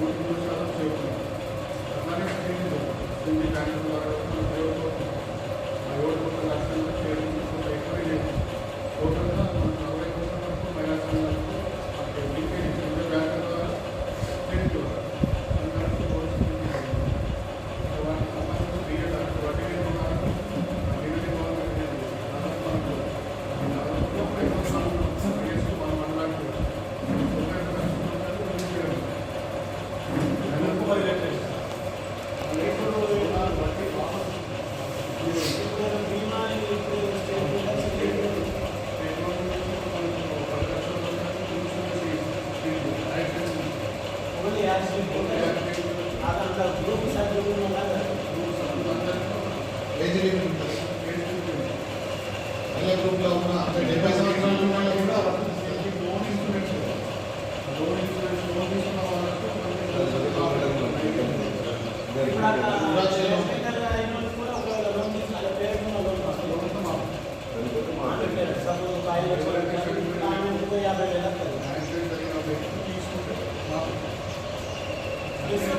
మూడు మూడు సార్లు చేయడం అలాగే స్క్రీన్లో హిందీ కార్యక్రమాలు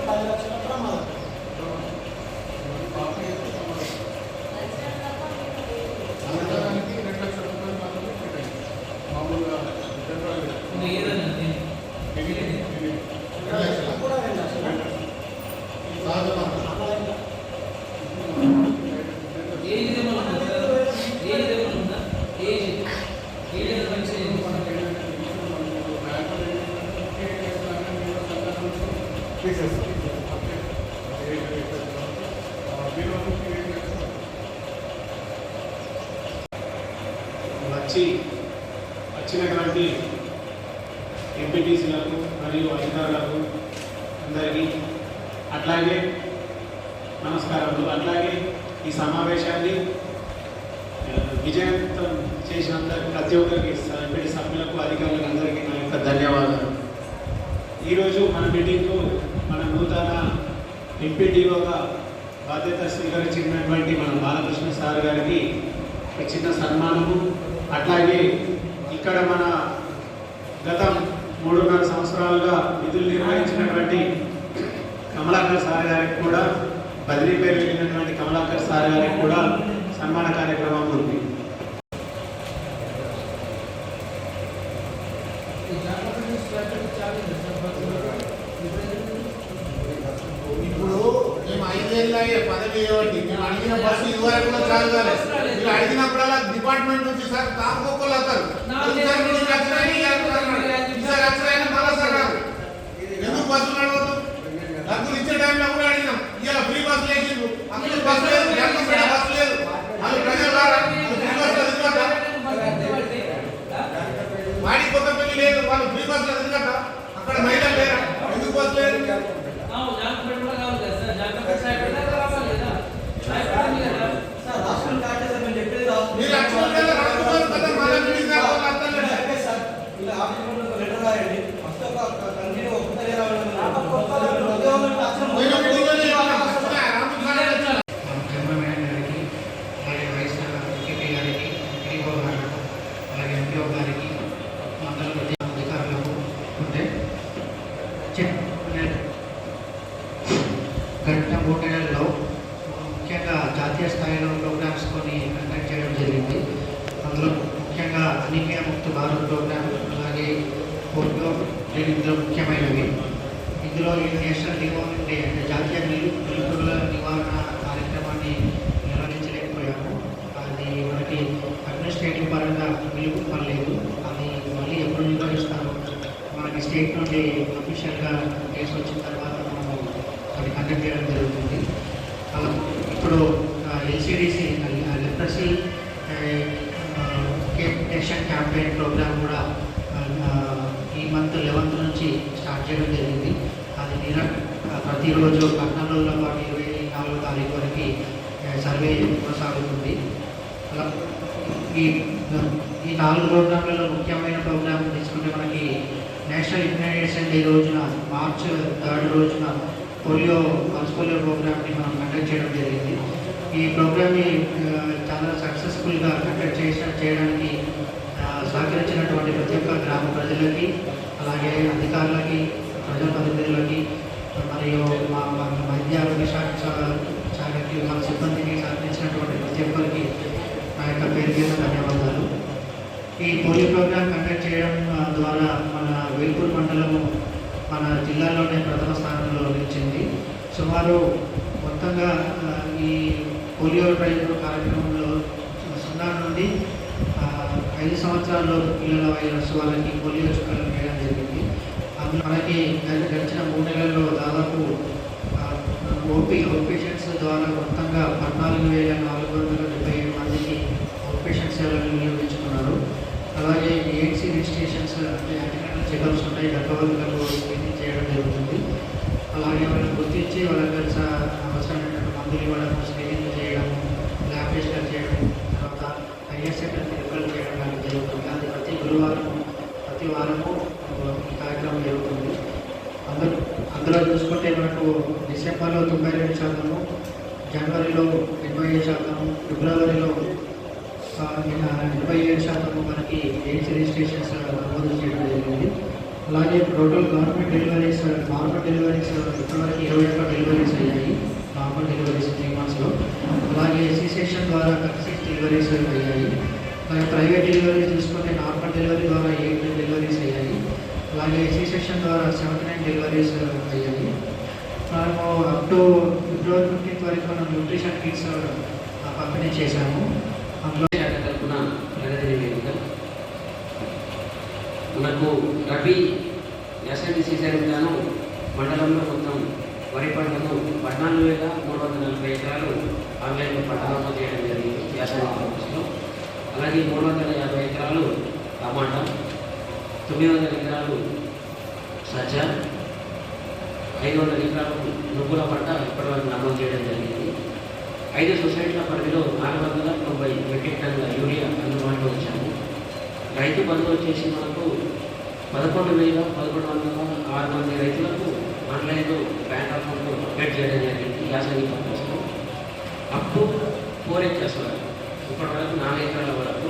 పది లక్షల ప్రమాదం. పాప అయితే ప్రమాదం. సంవత్సరానికి రెండు లక్షల రూపాయలు మాత్రమే పెట్టండి మామూలుగా జనరల్ రెండు లక్షల కూడా రెండు లక్షలు. సహజ మరణం. అలా ఇంకా. ఏజ్ లెవెల్ ఉందా సార్ ఏజ్ లెవెల్ ఉందా ఏజ్ ఏజ్ ఎంత మంచి వచ్చి వచ్చినటువంటి ఎంపీటీసీలకు మరియు అధికారులకు అందరికీ అట్లాగే నమస్కారములు. అట్లాగే ఈ సమావేశాన్ని విజయవంతం చేసినంత ప్రతి ఒక్కరికి ఎంపీటీ సభ్యులకు అధికారులకు అందరికీ నా యొక్క ధన్యవాదాలు. ఈరోజు మన మీటింగ్లో నూతన ఎంపీటీఓగా బాధ్యత స్వీకరించినటువంటి మన బాలకృష్ణ సార్ గారికి ఒక చిన్న సన్మానము. అట్లాగే ఇక్కడ మన గత మూడున్నర సంవత్సరాలుగా విధులు నిర్వహించినటువంటి కమలాకర్ సార్ గారికి కూడా బదిలీ పేరు వెళ్ళినటువంటి కమలాకర్ సార్ గారికి కూడా సన్మాన కార్యక్రమం ఉంది ఇప్పుడు మేము ఐదేళ్ళ పదవి ఇవ్వండి మేము అడిగిన బస్సు ఇదివరకు కూడా చాలు కాలేదు మీరు అడిగినప్పుడల్లా డిపార్ట్మెంట్ నుంచి సార్ తాపకొక్కలు వస్తారు అఫీషియల్గా కేసు వచ్చిన తర్వాత మనము అది కండక్ట్ చేయడం జరుగుతుంది. అలా ఇప్పుడు ఎల్సిడిసి లిటరసీ కేషన్ క్యాంపెయిన్ ప్రోగ్రామ్ కూడా ఈ మంత్ లెవెన్త్ నుంచి స్టార్ట్ చేయడం జరిగింది. అది నిర ప్రతిరోజు పద్నాలుగులో పాటు ఇరవై నాలుగు తారీఖు వరకు సర్వే కొనసాగుతుంది. అలా ఈ ఈ నాలుగు ప్రోగ్రాంలలో నేషనల్ ఇమ్యునైజేషన్ డే రోజున మార్చ్ థర్డ్ రోజున పోలియో పల్స్ పోలియో ప్రోగ్రామ్ని మనం కండక్ట్ చేయడం జరిగింది. ఈ ప్రోగ్రామ్ని చాలా సక్సెస్ఫుల్గా కండక్ట్ చేసిన చేయడానికి సహకరించినటువంటి ప్రతి ఒక్క గ్రామ ప్రజలకి అలాగే అధికారులకి ప్రజాప్రతినిధులకి మరియు మా వైద్య ఆరోగ్య శాఖ శాఖకి మన సిబ్బందికి సహకరించినటువంటి ప్రతి ఒక్కరికి నా యొక్క పేరు మీద ధన్యవాదాలు. ఈ పోలియో ప్రోగ్రామ్ కండక్ట్ చేయడం ద్వారా మన వేల్పూర్ మండలము మన జిల్లాలోనే ప్రథమ స్థానంలో నిలిచింది. సుమారు మొత్తంగా ఈ పోలియో డ్రైవ్ కార్యక్రమంలో సున్నా నుండి ఐదు సంవత్సరాల్లో పిల్లల వయసు వాళ్ళకి పోలియో చుక్కలు వేయడం జరిగింది. అందులో మనకి గత- గడిచిన మూడు నెలల్లో దాదాపు ఓపీ అవుట్ పేషెంట్స్ ద్వారా మొత్తంగా పద్నాలుగు వేల నాలుగు వందల డెబ్బై ఏడు మందికి అవుట్ పేషెంట్ సేవలను వినియోగించుకున్నారు. అలాగే ఏఎన్సీ రిజిస్ట్రేషన్స్ చెకప్స్ ఉంటాయి గర్భవతులకు స్క్రీనింగ్ చేయడం జరుగుతుంది. అలాగే వాళ్ళని గుర్తించి వాళ్ళకి అవసరమైనటువంటి మందులు ఇవ్వడం స్క్రీనింగ్ చేయడం ల్యాబ్ టెస్ట్లు చేయడం తర్వాత హయ్యర్ సెకండరీ రిఫర్ చేయడం లాంటివి జరుగుతుంది. అది ప్రతి గురువారం ప్రతి వారము కార్యక్రమం జరుగుతుంది. అందరూ అందులో చూసుకుంటే మనకు డిసెంబర్లో తొంభై రెండు శాతము జనవరిలో శాతము మనకి రిజిస్ట్రేషన్స్ నమోదు చేయడం జరిగింది. అలాగే total government deliveries normal deliveries ఇప్పటివరకు ఇరవై ఒక్క డెలివరీస్ అయ్యాయి. నార్మల్ డెలివరీస్ త్రీ మంత్స్లో అలాగే సి ద్వారా థర్టీ సిక్స్ డెలివరీస్ అయ్యాయి. అలాగే ప్రైవేట్ డెలివరీ చూసుకుంటే నార్మల్ డెలివరీ ద్వారా ఎయిట్ డెలివరీస్ అయ్యాయి. అలాగే సి ద్వారా సెవెంటీ నైన్ డెలివరీస్ అయ్యాయి. మనము అప్ టు ఫిబ్రవరి ఫిఫ్టీన్త్ వరకు మనం న్యూట్రిషన్ కిట్స్ పంపిణీ చేశాము. అందులో మనకు రబీ యాసంగి సీజన్ గాను మండలంలో మొత్తం వరి పంటను పద్నాలుగు వేల మూడు వందల నలభై ఎకరాలు ఆన్లైన్లో పంట నమోదు చేయడం జరిగింది యాసంగి పర్పస్లో అలాగే మూడు వందల యాభై ఎకరాలు టమాటా తొమ్మిది వందల ఎకరాలు సజ్జ ఐదు వందల ఎకరాలు నువ్వుల పంట ఇప్పటివరకు నమోదు చేయడం జరిగింది. ఐదు సొసైటీల పరిధిలో నాలుగు వందల తొంభై మెట్రిక్ టన్నుల యూరియా అందుబాటులో వచ్చాము రైతు బంధు వచ్చేసి మనకు పదకొండు వేల పదకొండు వందల ఆరు మంది రైతులకు ఆన్లైన్లో బ్యాంక్ అకౌంట్ అప్డేట్ చేయడం జరిగింది. యాసంగి పర్పస్లో అప్ టు ఫోర్ హెచ్ఎస్ వరకు ఇప్పటి వరకు నాలుగు ఎకరాల వరకు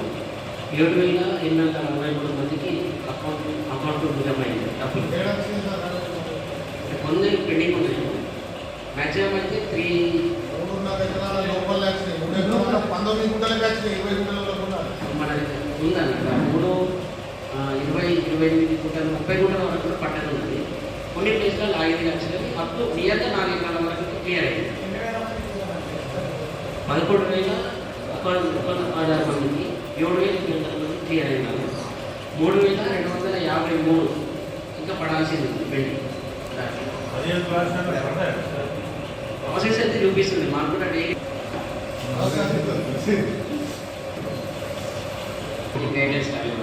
ఏడు వేల ఎనిమిది వందల అరవై మూడు మందికి అకౌంట్ అకౌంట్ నిజమైంది. డబ్బులు. కొన్ని పెండింగ్ ఉన్నాయి. మ్యాక్సిమం అయితే త్రీ మన ఉందన్నమాట. మూడు ఇరవై ఇరవై ఎనిమిది గుంటలు ముప్పై గుంటల వరకు కూడా పట్టణ ఉన్నది కొన్ని ప్లేస్లలో ఐదు లక్షలు అప్ టు నియర్గా నాలుగు ఎకరాల వరకు క్లియర్ అయింది పదకొండు వేల ఒక ఒక ఆధార మందికి ఏడు వేల ఎనిమిది వందల మంది క్లియర్ అయినారు మూడు వేల రెండు వందల యాభై మూడు ఇంకా పడాల్సింది ప్రాసెస్ అయితే చూపిస్తుంది. మాకు కూడా డైలీ గైడెన్స్ కావాలి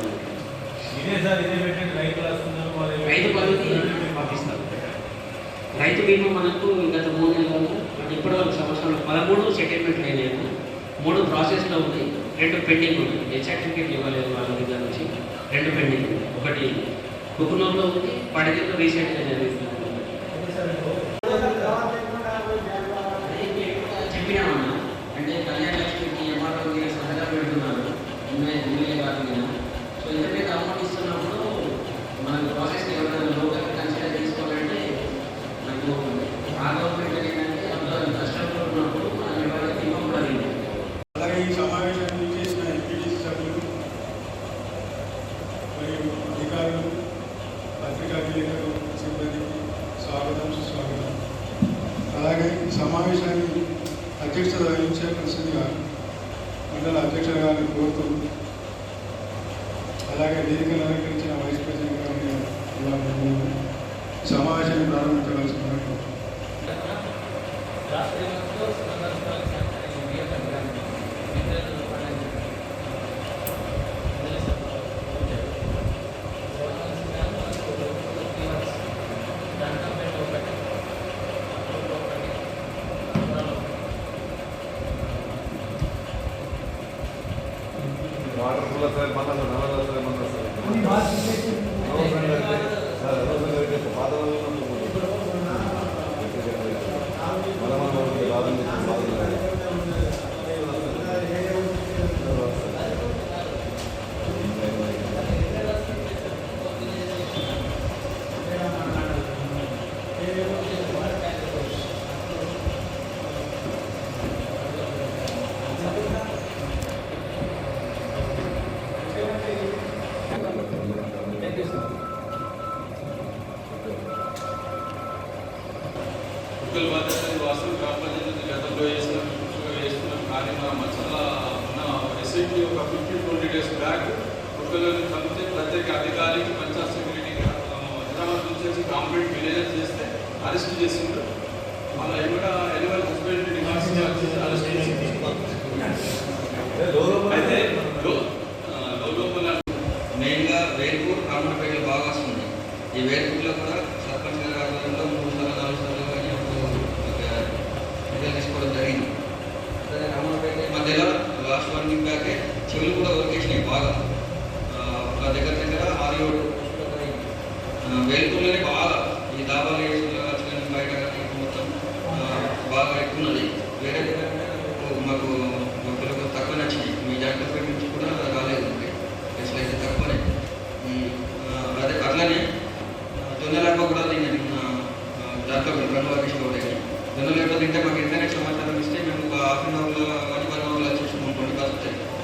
రైతు బీమా మనకు గత మూడు నెలల్లో అంటే ఇప్పటి వరకు సంవత్సరంలో పదమూడు సెటిల్మెంట్లు అయినాయి. మూడు ప్రాసెస్లో ఉంది. రెండు పెండింగ్ ఉన్నాయి డెత్ సర్టిఫికేట్ ఇవ్వలేదు వాళ్ళ దగ్గర నుంచి. రెండు పెండింగ్ ఉన్నాయి ఒకటి కుకునూరులో ఉంది పడగిరిలో రీసెంట్గా జరిగింది.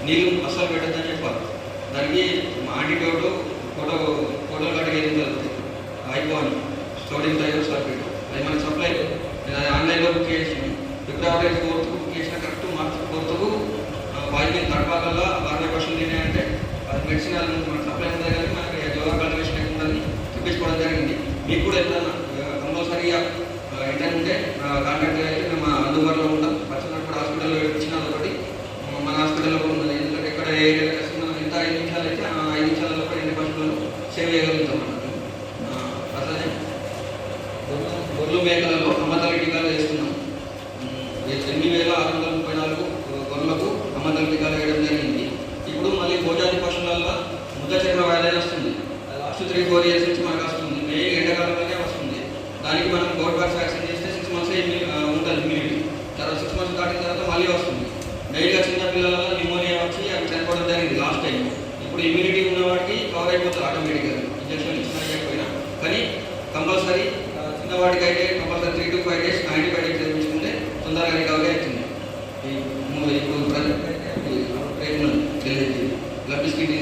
నీళ్ళు అసలు పెట్టద్దని చెప్పాలి. దానికి ఆంటీడోటు ఫోటో ఫోటోలు అడిగేది జరుగుతుంది ఐఫోన్ స్టోరేజ్ డ్రైవర్ సర్టిఫికేట్ అది మనకి సప్లై. నేను అది ఆన్లైన్లో బుక్ చేసాను ఫిబ్రవరి ఫోర్త్ బుక్ చేసిన కరెక్ట్ మార్చి ఫోర్త్కు వాయిల్ తడపాకల్లా అరవై పర్సెంట్ తినాయంటే అది మెడిసిన్ మనకు సప్లై ఉంది కానీ మనకి జోగా కల్టివేషన్ ఉందని చూపించుకోవడం జరిగింది. మీకు కూడా ఎంత కంపల్సరీగా ఇంటర్ ఉంటే కాంటాక్ట్ అయితే మా అందుబాటులో లైట్గా చిన్నపిల్లలలో న్యూమోనియా వచ్చి అవి చనిపోవడం జరిగింది లాస్ట్ టైం ఇప్పుడు ఇమ్యూనిటీ ఉన్న వాడికి కవర్ అయిపోతుంది ఆటోమేటిక్గా ఇంజక్షన్ ఇచ్చినా కానీ కంపల్సరీ చిన్నవాడికి అయితే compulsory three to five days antibiotics చదివించుకుంటే తొందరగా రికవరీ అవుతుంది ఇప్పుడు ట్రీట్మెంట్ బ్లడ్ బిస్కెట్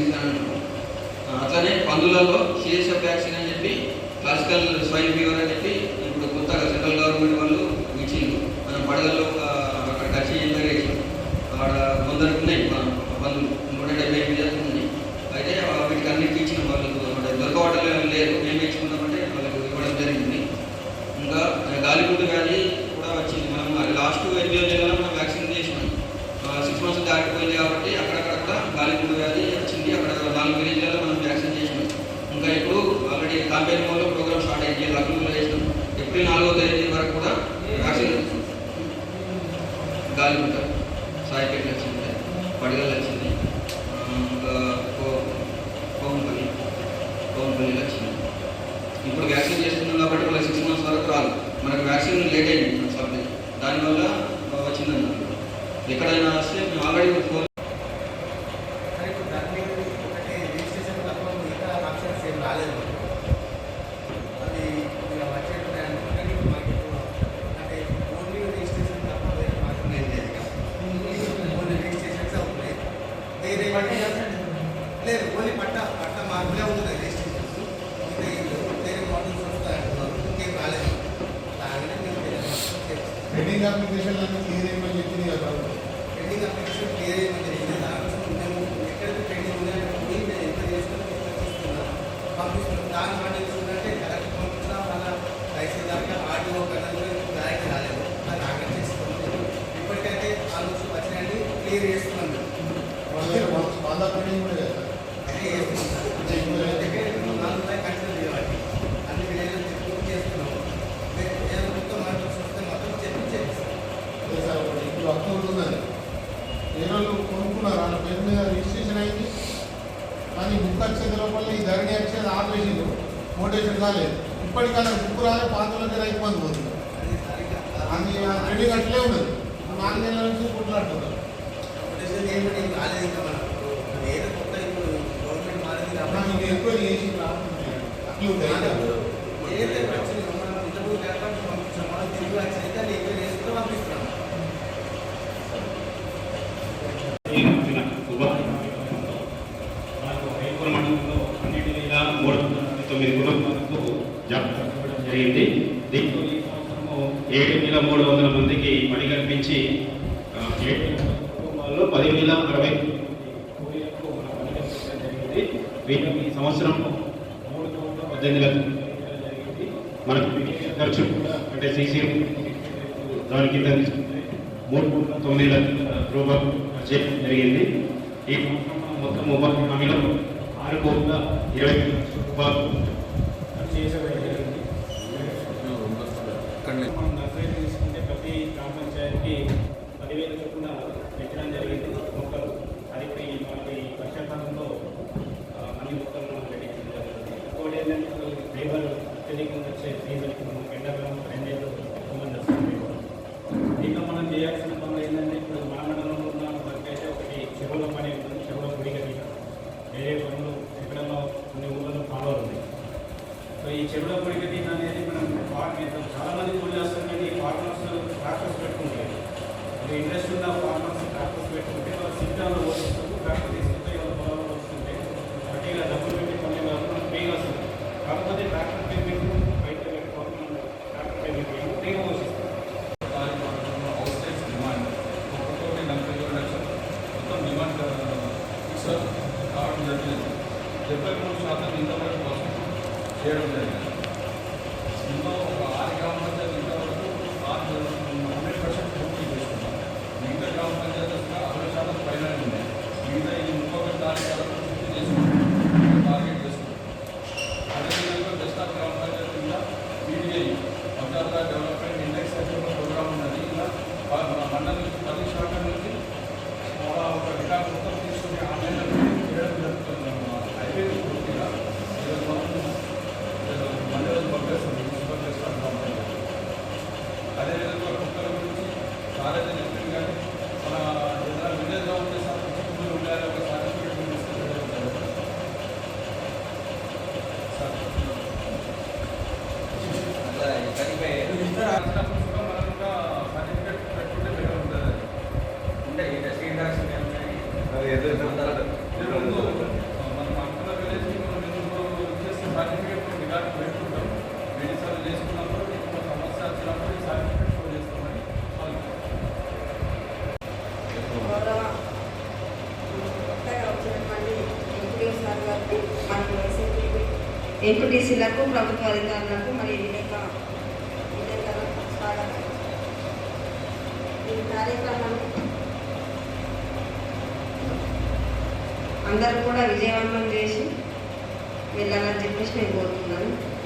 అట్లానే పందులలో సిఎస్ఎఫ్ వ్యాక్సిన్ అని చెప్పి క్లాసికల్ స్వైన్ ఫీవర్ అని చెప్పి ఇప్పుడు కొత్తగా సెంట్రల్ వ్యాక్సిన్ లేట్ అయింది సప్లై దానివల్ల వచ్చిందన్నారు ఎక్కడైనా వస్తే మేము ఆల్రెడీ ఫోన్ ఆపేసిండు మోటివేషన్ కాలేదు ఇప్పటికైనా బుక్ రాలే పాత్రలు జర ఇబ్బంది పోతుంది? అన్ని రెండు గంటలే ఉండదు నాలుగు నెలల నుంచి కుట్లాడుతున్నారు. ఎక్కువ చేసి ఏడు మూడు వందల మందికి పని కల్పించి కుటుంబాల్లో పది వేల అరవై ఈ సంవత్సరం మూడు పద్దెనిమిది లక్షలు మనకు ఖర్చు అంటే సీసీ దానికి మూడు తొమ్మిది లక్షల రూపాయలు ఖర్చు జరిగింది. ఈ మొత్తం ముప్పై హామీలో ఆరు కోట్ల ఇరవై రూపాయలు Agora eu vou deixar aqui. ఎంపీటీసీలకు ప్రభుత్వ అధికారులకు మరి స్వాగతం. ఈ అందరూ కూడా విజయవంతం